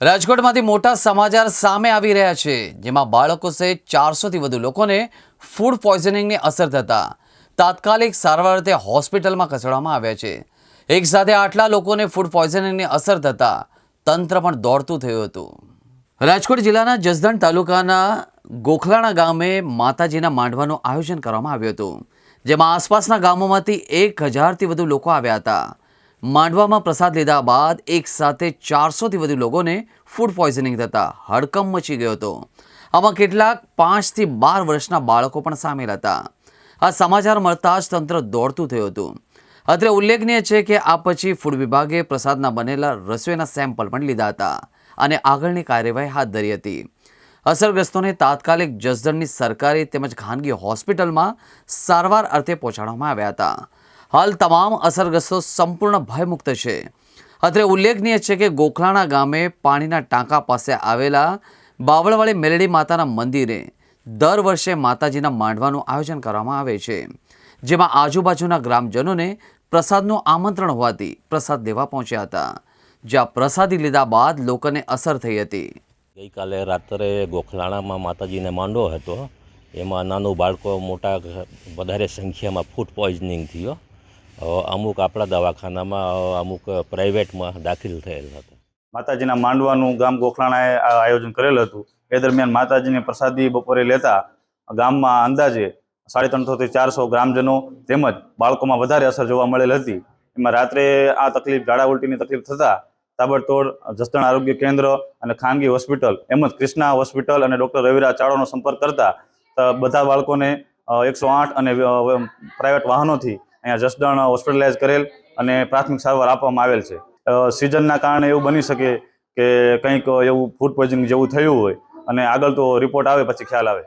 રાજકોટમાંથી મોટા સમાચાર સામે આવી રહ્યા છે, જેમાં બાળકો સહિત ચારસોથી વધુ લોકોને ફૂડ પોઈઝનિંગની અસર થતાં તાત્કાલિક સારવાર અર્થે હોસ્પિટલમાં ખસેડવામાં આવ્યા છે. એક સાથે આટલા લોકોને ફૂડ પોઈઝનિંગની અસર થતાં તંત્ર પણ દોડતું થયું હતું. રાજકોટ જિલ્લાના જસદણ તાલુકાના ગોખલાણા ગામે માતાજીના માંડવાનું આયોજન કરવામાં આવ્યું હતું, જેમાં આસપાસના ગામોમાંથી એક હજારથી વધુ લોકો આવ્યા હતા. માંડવામાં પ્રસાદ લીધા બાદ એક સાથે ચારસોથી વધુ લોકોને ફૂડ પોઈઝનિંગ થતાં હડકંપ મચી ગયો હતો. આમાં કેટલાક પાંચથી બાર વર્ષના બાળકો પણ સામેલ હતા. આ સમાચાર મળતા જ તંત્ર દોડતું થયું હતું. અત્રે ઉલ્લેખનીય છે કે આ પછી ફૂડ વિભાગે પ્રસાદના બનેલા રસોઈના સેમ્પલ પણ લીધા હતા અને આગળની કાર્યવાહી હાથ ધરી હતી. અસરગ્રસ્તોને તાત્કાલિક જસદણની સરકારી તેમજ ખાનગી હોસ્પિટલમાં સારવાર અર્થે પહોંચાડવામાં આવ્યા હતા. હાલ તમામ અસરગ્રસ્તો સંપૂર્ણ ભયમુક્ત છે. અત્રે ઉલ્લેખનીય છે કે ગોખલાણા ગામે પાણીના ટાંકા પાસે આવેલા બાવળવાળી મેલડી માતાના મંદિરે દર વર્ષે માતાજીના માંડવાનું આયોજન કરવામાં આવે છે, જેમાં આજુબાજુના ગ્રામજનોને પ્રસાદનું આમંત્રણ હોવાથી પ્રસાદ લેવા પહોંચ્યા હતા, જ્યાં પ્રસાદી લીધા બાદ લોકોને અસર થઈ હતી. ગઈકાલે રાત્રે ગોખલાણામાં માતાજીને માંડો હતો, એમાં નાનું બાળકો મોટા વધારે સંખ્યામાં ફૂડ પોઈઝનિંગ થયો. અમુક આપણા દવાખાનામાં અમુક પ્રાઇવેટમાં દાખલ થયેલ હતા. માતાજીના માંડવાનું ગામ ગોખલાણાએ આ આયોજન કરેલ હતું. એ દરમિયાન માતાજીની પ્રસાદી બપોરે લેતા ગામમાં અંદાજે સાડી ત્રણસોથી ચારસો ગ્રામજનો તેમજ બાળકોમાં વધારે અસર જોવા મળેલ હતી. એમાં રાત્રે આ તકલીફ ઝાડા ઉલટીની તકલીફ થતાં તાબડતોડ જસદણ આરોગ્ય કેન્દ્ર અને ખાનગી હોસ્પિટલ એમ જ ક્રિષ્ના હોસ્પિટલ અને ડૉક્ટર રવિરા ચાળોનો સંપર્ક કરતા બધા બાળકોને એકસો આઠ અને પ્રાઇવેટ વાહનોથી અહીંયા જસદણ હોસ્પિટલાઇઝ કરેલ અને પ્રાથમિક સારવાર આપવામાં આવેલ છે. સિઝનના કારણે એવું બની શકે કે કંઈક એવું ફૂડ પોઈઝનિંગ જેવું થયું હોય અને આગળ તો રિપોર્ટ આવે પછી ખ્યાલ આવે.